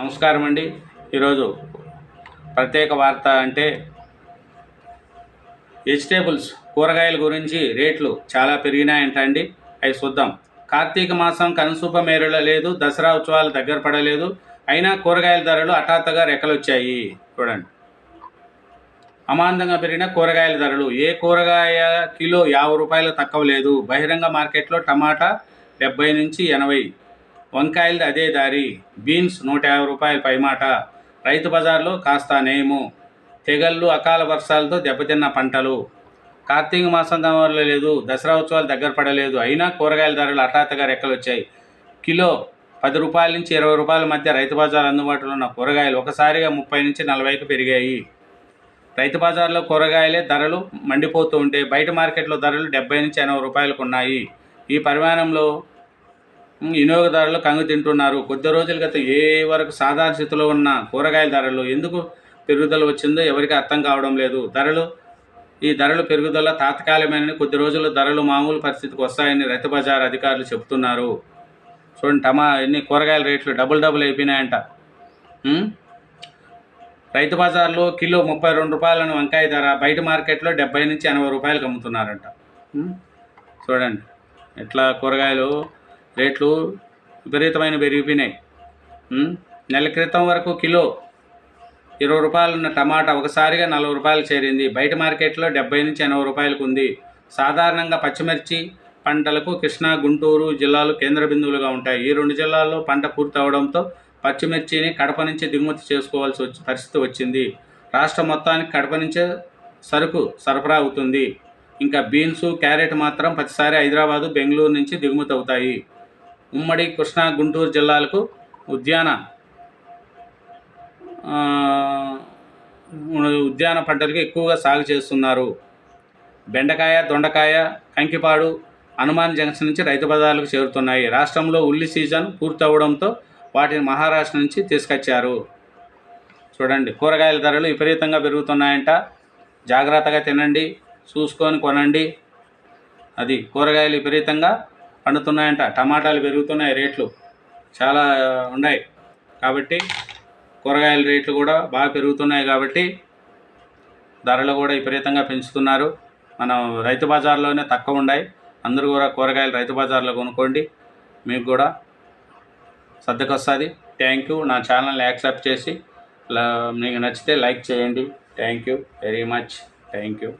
నమస్కారం అండి. ఈరోజు ప్రత్యేక వార్త అంటే వెజిటేబుల్స్ కూరగాయల గురించి రేట్లు చాలా పెరిగినాయంట అండి. అవి చూద్దాం. కార్తీక మాసం కనుసూప మేరలో లేదు దసరా ఉత్సవాలు దగ్గర పడలేదు అయినా కూరగాయల ధరలు హఠాత్తుగా రెక్కలొచ్చాయి. చూడండి. అమాంతంగా పెరిగిన కూరగాయల ధరలు. ఏ కూరగాయ కిలో యాభై రూపాయలు తక్కువ లేదు. బహిరంగ మార్కెట్లో టమాటా డెబ్బై నుంచి ఎనభై వంకాయలది అదే దారి. బీన్స్ నూట యాభై రూపాయల పైమాట. రైతు బజార్లో కాస్త నేము తెగళ్ళు అకాల వర్షాలతో దెబ్బతిన్న పంటలు. కార్తీక మాసం లేదు. దసరా ఉత్సవాలు దగ్గర పడలేదు. అయినా కూరగాయల ధరలు హఠాత్తుగా రెక్కలు వచ్చాయి కిలో పది రూపాయల నుంచి ఇరవై రూపాయల మధ్య రైతు బజార్ అందుబాటులో ఉన్న కూరగాయలు ఒకసారిగా ముప్పై నుంచి నలభైకి పెరిగాయి. రైతు బజార్లో కూరగాయలే ధరలు మండిపోతూ ఉంటే బయట మార్కెట్లో ధరలు డెబ్బై నుంచి ఎనభై రూపాయలకు ఉన్నాయి. ఈ పరిమాణంలో వినియోగదారులు కంగు తింటున్నారు. కొద్ది రోజుల క్రితం ఏ వరకు సాధారణ స్థితిలో ఉన్న కూరగాయల ధరలు ఎందుకు పెరుగుదల వచ్చిందో ఎవరికి అర్థం కావడం లేదు. ధరలు ఈ ధరలు పెరుగుదల తాత్కాలికమైన కొద్ది రోజుల్లో ధరలు మామూలు పరిస్థితికి వస్తాయని రైతు బజార్ అధికారులు చెబుతున్నారు. చూడండి టమా ఎన్ని కూరగాయల రేట్లు డబుల్ డబుల్ అయిపోయినాయంట. రైతు బజార్లో కిలో ముప్పై రెండు రూపాయలను వంకాయ ధర బయట మార్కెట్లో డెబ్బై నుంచి ఎనభై రూపాయలకు అమ్ముతున్నారంట. చూడండి ఎట్లా కూరగాయలు రేట్లు విపరీతమైన పెరిగిపోయినాయి. నెల క్రితం వరకు కిలో ఇరవై రూపాయలు ఉన్న టమాటా ఒకసారిగా నలభై రూపాయలు చేరింది. బయట మార్కెట్లో డెబ్బై నుంచి ఎనభై రూపాయలకు ఉంది. సాధారణంగా పచ్చిమిర్చి పంటలకు కృష్ణా గుంటూరు జిల్లాలు కేంద్ర బిందువులుగా ఉంటాయి. ఈ రెండు జిల్లాల్లో పంట పూర్తి అవడంతో పచ్చిమిర్చిని కడప నుంచి దిగుమతి చేసుకోవాల్సి వచ్చి పరిస్థితి వచ్చింది. రాష్ట్రం మొత్తానికి కడప నుంచే సరుకు సరఫరా అవుతుంది. ఇంకా బీన్స్ క్యారెట్ మాత్రం ప్రతిసారి హైదరాబాదు బెంగళూరు నుంచి దిగుమతి అవుతాయి. ఉమ్మడి కృష్ణా గుంటూరు జిల్లాలకు ఉద్యాన ఉద్యాన పంటలకు ఎక్కువగా సాగు చేస్తున్నారు. బెండకాయ దొండకాయ కంకిపాడు హనుమాన్ జంక్షన్ నుంచి రైతు బజార్లకు చేరుతున్నాయి. రాష్ట్రంలో ఉల్లి సీజన్ పూర్తవడంతో వాటిని మహారాష్ట్ర నుంచి తీసుకొచ్చారు. చూడండి కూరగాయల ధరలు విపరీతంగా పెరుగుతున్నాయంట. జాగ్రత్తగా తినండి చూసుకొని కొనండి. అది కూరగాయలు విపరీతంగా పండుతున్నాయంట. టమాటాలు పెరుగుతున్నాయి రేట్లు చాలా ఉన్నాయి. కాబట్టి కూరగాయల రేట్లు కూడా బాగా పెరుగుతున్నాయి కాబట్టి ధరలు కూడా విపరీతంగా పెంచుతున్నారు. మనం రైతు బజార్లోనే తక్కువ ఉన్నాయి. అందరూ కూడా కూరగాయలు రైతు బజార్లో కొనుక్కోండి. మీకు కూడా సర్దుకొస్తుంది. థ్యాంక్ యూ నా ఛానల్ని యాక్సెప్ట్ చేసి మీకు నచ్చితే లైక్ చేయండి. Thank you very much thank you